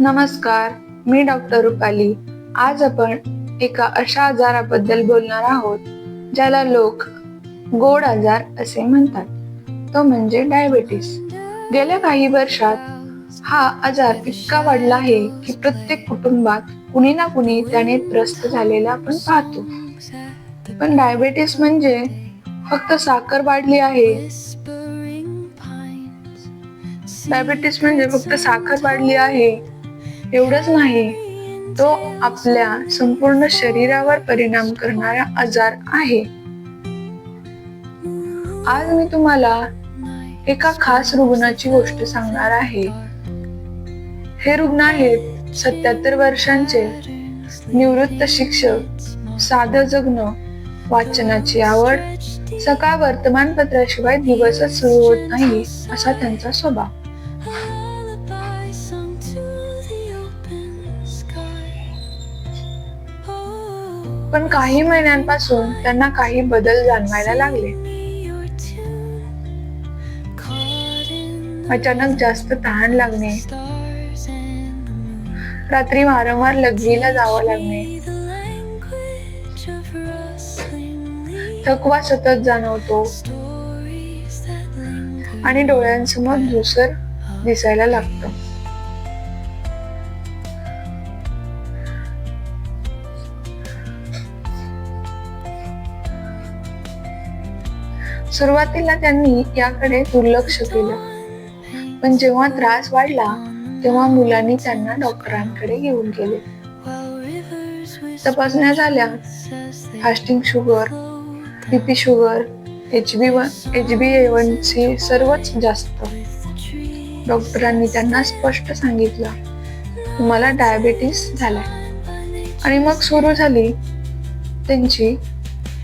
नमस्कार मी डॉक्टर रुपाली. आज आपण एका अशा आजाराबद्दल बोलणार आहोत ज्याला लोक गोड आजार असे म्हणतात. तो म्हणजे डायबेटीस. गेल्या काही वर्षात हा आजार इतका वाढला आहे की प्रत्येक कुटुंबात कुणी ना कुणी त्याने त्रस्त झालेला आपण पाहतो. पण डायबेटीस म्हणजे फक्त साखर वाढली आहे. डायबेटीस म्हणजे फक्त साखर वाढली आहे. एवढंच नाही तो आपल्या संपूर्ण शरीरावर परिणाम करणारा आजार आहे. आज मी तुम्हाला एका खास रुग्णाची गोष्ट सांगणार आहे. हे रुग्ण आहेत सत्याहत्तर वर्षांचे निवृत्त शिक्षक साधं जगणं वाचनाची आवड सकाळ वर्तमानपत्राशिवाय दिवसच सुरू होत नाही असा त्यांचा स्वभाव. पण काही महिन्यांपासून त्यांना काही बदल जाणवायला लागले. अचानक जास्त तहान लागणे. रात्री वारंवार लघवीला जावं लागणे. थकवा सतत जाणवतो. आणि डोळ्यांसमोर धुसर दिसायला लागतं. सुरुवातीला त्यांनी याकडे दुर्लक्ष केलं. पण जेव्हा त्रास वाढला तेव्हा मुलांनी त्यांना डॉक्टरांकडे घेऊन गेले. तपासण्या झाल्या. Fasting sugar B P sugar H B one H B A one C सर्वच जास्त. डॉक्टरांनी त्यांना स्पष्ट सांगितलं तुम्हाला डायबेटीस झाला आणि मग सुरू झाली त्यांची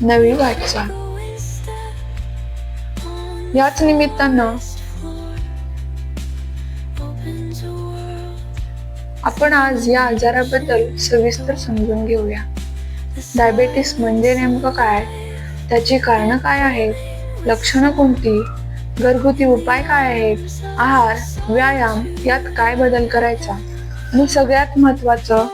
नवी वाटचाल. याच निमित्तानं आपण आज या आजाराबद्दल सविस्तर समजून घेऊया. डायबेटीस म्हणजे नेमकं काय? त्याची कारणं काय आहेत? लक्षणं कोणती? घरगुती उपाय काय आहेत? आहार व्यायाम यात काय बदल करायचा? आणि सगळ्यात महत्वाचं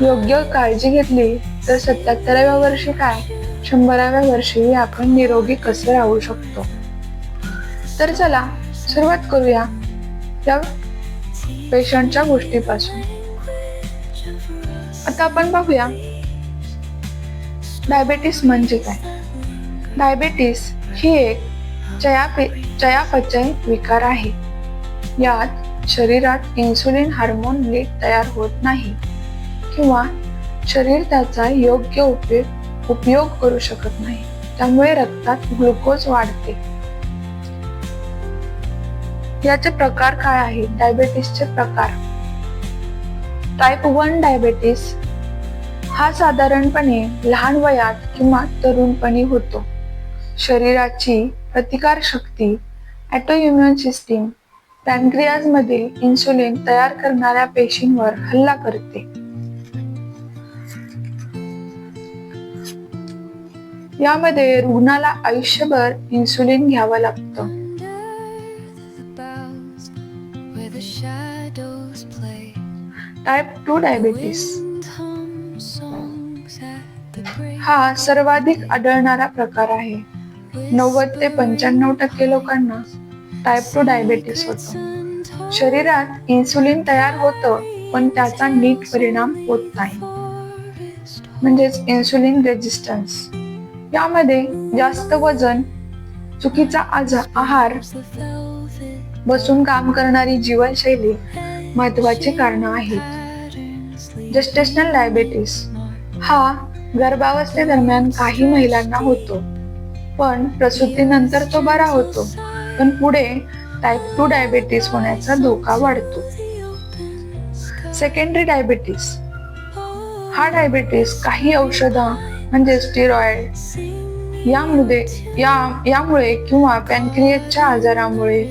योग्य काळजी घेतली तर सत्याहत्तराव्या वर्षी काय? शंभराव्या वर्षी आपण निरोगी कसे राहू शकतो? तर चला सुरुवात करूया या पेशंटच्या गोष्टीपासून. आता आपण पाहूया डायबेटीस म्हणजे काय? डायबेटीस ही एक चयापे चयापचय विकार आहे. यात शरीरात इन्सुलिन हार्मोन नीट तयार होत नाही किंवा शरीर त्याचा योग्य उपयोग उपयोग करू शकत नाही. त्यामुळे रक्तात ग्लुकोज वाढते. याचे प्रकार काय आहेत? डायबेटीसचे प्रकार. टाईप वन डायबेटीस हा साधारणपणे लहान वयात किंवा तरुणपणी होतो. शरीराची प्रतिकार शक्ती ॲटोइम्युन सिस्टीम पॅनक्रियाजमधील इन्सुलिन तयार करणाऱ्या पेशींवर हल्ला करते. यामध्ये रुग्णाला आयुष्यभर इन्सुलिन घ्यावं लागतं. टाईप टू डायबिटीस हा सर्वाधिक आढळणारा प्रकार आहे. नव्वद ते पंच्याण्णव टक्के लोकांना टाईप टू डायबिटीस होतो. शरीरात इन्सुलिन तयार होतं पण त्याचा नीट परिणाम होत नाही. म्हणजेच इन्सुलिन रेजिस्टन्स यामध्ये जास्त वजन चुकीचा आहार बसून काम करणारी जीवनशैली महत्वाची कारण आहेत. जस्टेशनल डायबेटीस हा गर्भावस्थेदरम्यान काही महिलांना होतो पण प्रसूतीनंतर तो बरा होतो. पण पुढे टाईप टू डायबेटीस होण्याचा धोका वाढतो. सेकंडरी डायबेटीस हा डायबेटीस काही औषधं म्हणजे स्टेरॉइड यामुळे या यामुळे किंवा पॅनक्रियाच्या आजारामुळे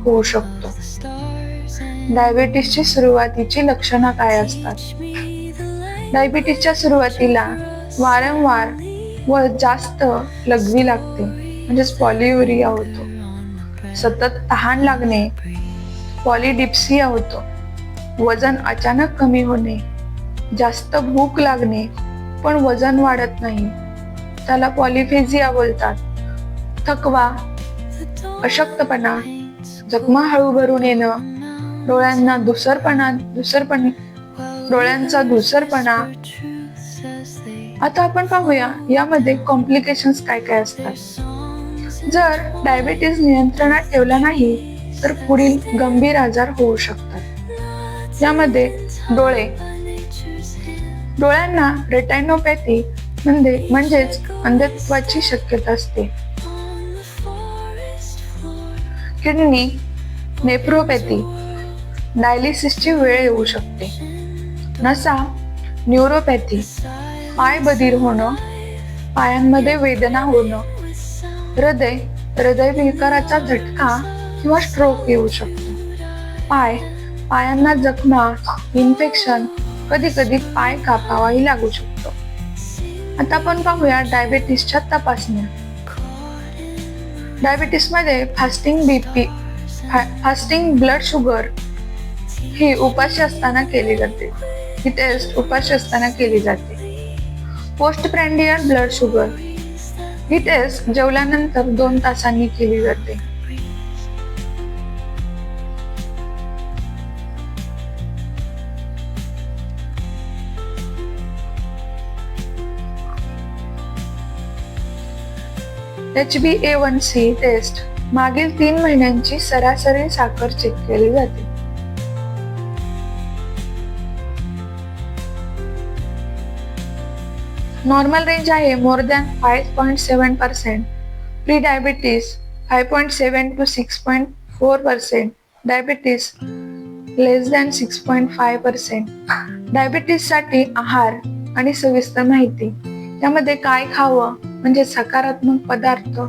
होऊ शकतो. डायबिटीसची सुरुवातीची लक्षणं काय असतात? डायबिटीसच्या सुरुवातीला वारंवार व जास्त लघवी लागते म्हणजेच पॉलियुरिया होतो. सतत तहान लागणे पॉलिडिप्सिया होतो. वजन अचानक कमी होणे जास्त भूक लागणे पण वजन वाढत नाही. त्याला पॉलिफेजिया बोलतात थकवा अशक्तपणा जखमा हळू भरून येणं डोळ्यांना धुसरपणा दुसरपण डोळ्यांचा धुसरपणा. आता आपण पाहूया यामध्ये कॉम्प्लिकेशन्स काय काय असतात. जर डायबिटीज नियंत्रणात ठेवला नाही तर पुढील गंभीर आजार होऊ शकतात. यामध्ये डोळे डोळ्यांना रेटायनोपॅथी म्हणजे म्हणजेच अंधत्वाची शक्यता असते. किडनी नेप्रोपॅथी डायलिसिसची वेळ येऊ शकते. नसा न्यूरोपॅथी पाय बधीर होणं पायांमध्ये वेदना होणं हृदय हृदय विकाराचा झटका किंवा स्ट्रोक येऊ शकतो. पाय पायांना जखमा इन्फेक्शन कधी कधी पाय कापावाही लागू शकतो. आता आपण पाहूया डायबेटीसच्या तपासण्या. डायबेटीसमध्ये fasting B P fasting blood sugar ही उपाशी असताना केली जाते. ही टेस्ट उपाशी असताना केली जाते. पोस्ट प्रँडियल ब्लड शुगर ही टेस्ट जेवल्यानंतर दोन तासांनी केली जाते. H B A one C test मागील तीन महिन्यांची सरासरी साखर चेक केली जाते. नॉर्मल रेंज आहे more than five point seven percent pre diabetes five point seven to six point four percent diabetes less than six point five percent डायबिटीससाठी आहार आणि सविस्तर माहिती. त्यामध्ये काय खावं? म्हणजे सकारात्मक पदार्थ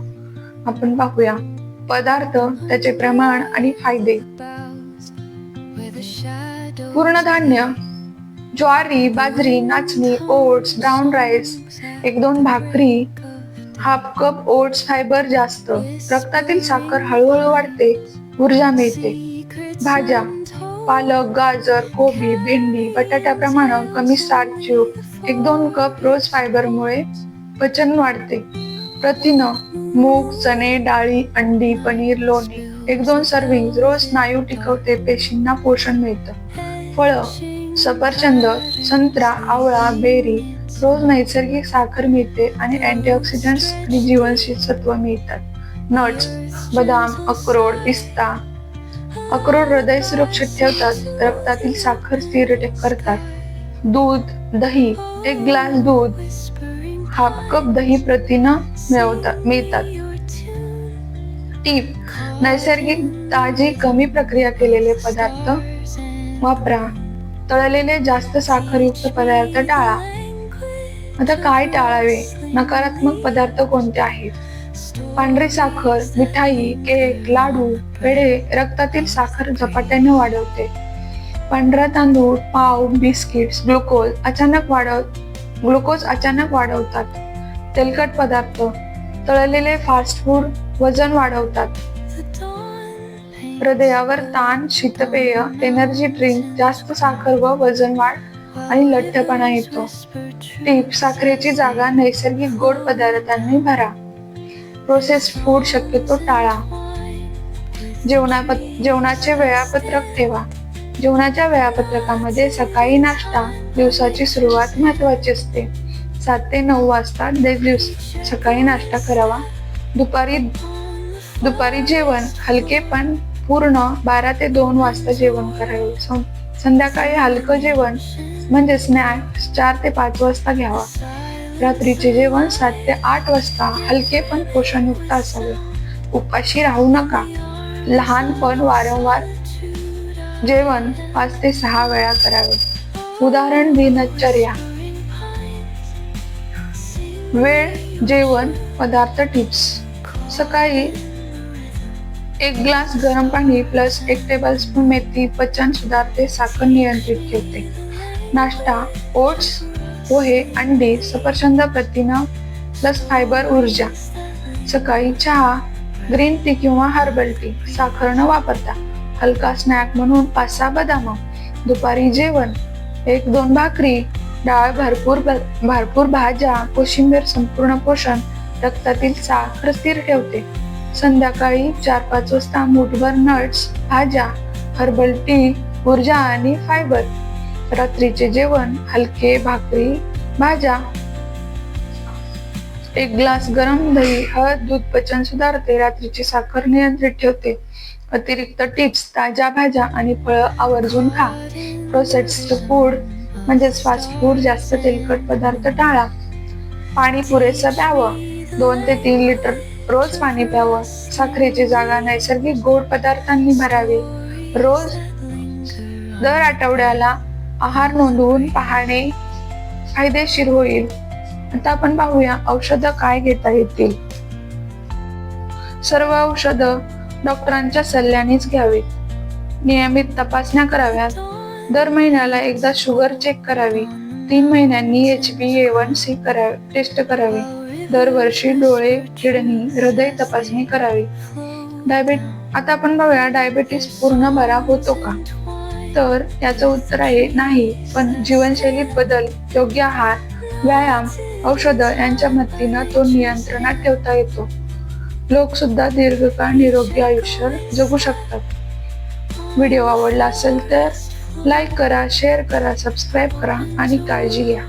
आपण पाहूया. पदार्थ त्याचे प्रमाण आणि फायदे. पूर्णधान्य ज्वारी बाजरी नाचणी ओट्स ब्राऊन राईस एक दोन भाकरी हाफ कप ओट्स फायबर जास्त. रक्तातील साखर हळूहळू वाढते ऊर्जा मिळते. भाज्या पालक गाजर कोबी भेंडी बटाट्याप्रमाणे कमी स्टार्च एक दोन कप रोज फायबरमुळे पचन वाढते. प्रथिन मूग चणे डाळी अंडी पनीर लोणी एक दोन सर्विंग रोज स्नायू टिकवते पेशींना पोषण मिळतं. फळं सफरचंद संत्रा आवळा बेरी रोज नैसर्गिक साखर मिळते आणि अँटीऑक्सिडंट्स आणि जीवनसत्व मिळतात. नट्स बदाम अक्रोड पिस्ता अक्रोड हृदय सुरक्षित ठेवतात रक्तातील साखर स्थिर करतात. दूध दही एक ग्लास दूध हाफ कप दही प्रथिन मिळवतात मिळतात. टीप नैसर्गिक ताजी कमी प्रक्रिया केलेले पदार्थ वापरा. तळलेले जास्त साखरयुक्त पदार्थ टाळा. आता काय टाळावे? नकारात्मक पदार्थ कोणते आहेत? पांढरी साखर मिठाई केक लाडू पेढे रक्तातील साखर झपाट्याने वाढवते. पांढरा तांदूळ पाव बिस्किट्स ग्लुकोज अचानक वाढव ग्लुकोज अचानक वाढवतात. तेलकट पदार्थ तळलेले फास्ट फूड वजन वाढवतात. हृदयावर ताण शीतपेय एनर्जी ड्रिंक जास्त साखर व वजन वाढ आणि लठ्ठपणा येतो. टीप साखरेची जागा नैसर्गिक गोड पदार्थांनी भरा. प्रोसेस फूड शक्यतो टाळा. जेवणा जेवणाचे वेळापत्रक ठेवा. जेवणाच्या वेळापत्रकामध्ये सकाळी नाश्ता दिवसाची सुरुवात महत्वाची असते. सात ते नऊ वाजता दिवस सकाळी नाश्ता करावा. दुपारी दुपारी जेवण हलके पण पूर्ण बारा ते दोन वाजता जेवण करावे. संध्याकाळी हलकं जेवण म्हणजे स्नॅक्स चार ते पाच वाजता घ्यावा. रात्रीचे जेवण सात ते आठ वाजता हलके पण पोषणयुक्त असावे. उपाशी राहू नका. लहानपण वारंवार जेवण पाच ते सहा वेळा करावे. उदाहरण दिनचर्या. वेळ जेवण पदार्थ टिप्स सकाळी एक ग्लास गरम पाणी प्लस एक टेबल स्पून मेथी पचन सुधारते साखर नियंत्रित ठेवते. नाश्ता ओट्स पोहे अंडी सफरचंद प्रथिन प्लस फायबर ऊर्जा. सकाळी चहा ग्रीन टी किंवा हर्बल टी साखर न वापरता हलका स्नॅक म्हणून पाच सहा बदाम. दुपारी जेवण एक दोन भाकरी डाळ भरपूर भरपूर भाज्या कोशिंबीर संपूर्ण पोषण रक्तातील साखर स्थिर ठेवते. संध्याकाळी चार पाच वाजता मुठभर नट्स भाज्या हर्बल टी ऊर्जा आणि फायबर रात्रीचे जेवण हलके भाकरी भाज्या. एक ग्लास गरम दही हळद दूध पचन सुधारते रात्रीची साखर नियंत्रित ठेवते. अतिरिक्त टिप्स ताज्या भाज्या आणि फळं आवर्जून खा. प्रोसेस्ड फूड म्हणजेच फास्ट फूड जास्त तेलकट पदार्थ टाळा. पाणी पुरेसं प्यावं. दोन ते तीन लिटर रोज पाणी प्यावं. साखरेची जागा नैसर्गिक गोड पदार्थांनी भरावी. रोज दर आठवड्याला आहार नोंदवून पाहणे फायदेशीर होईल. आता आपण पाहूया औषधं काय घेता येतील. सर्व औषधं डॉक्टरांच्या सल्ल्यानेच घ्यावी. नियमित तपासण्या कराव्यात. दर महिन्याला एकदा शुगर चेक करावी. तीन महिन्यांनी H B A one C करावी टेस्ट करावी. दरवर्षी डोळे किडनी हृदय तपासणी करावी. डायबेट आता आपण बघूया डायबेटीस पूर्ण बरा होतो का? तर याचं उत्तर आहे नाही. पण जीवनशैलीत बदल योग्य आहार व्यायाम औषधं यांच्या मदतीनं तो नियंत्रणात ठेवता येतो. लोक सुद्धा दीर्घकाळ निरोगी आयुष्य जगू शकतात. व्हिडिओ आवडला असेल तर लाईक करा शेअर करा सबस्क्राईब करा आणि काळजी घ्या.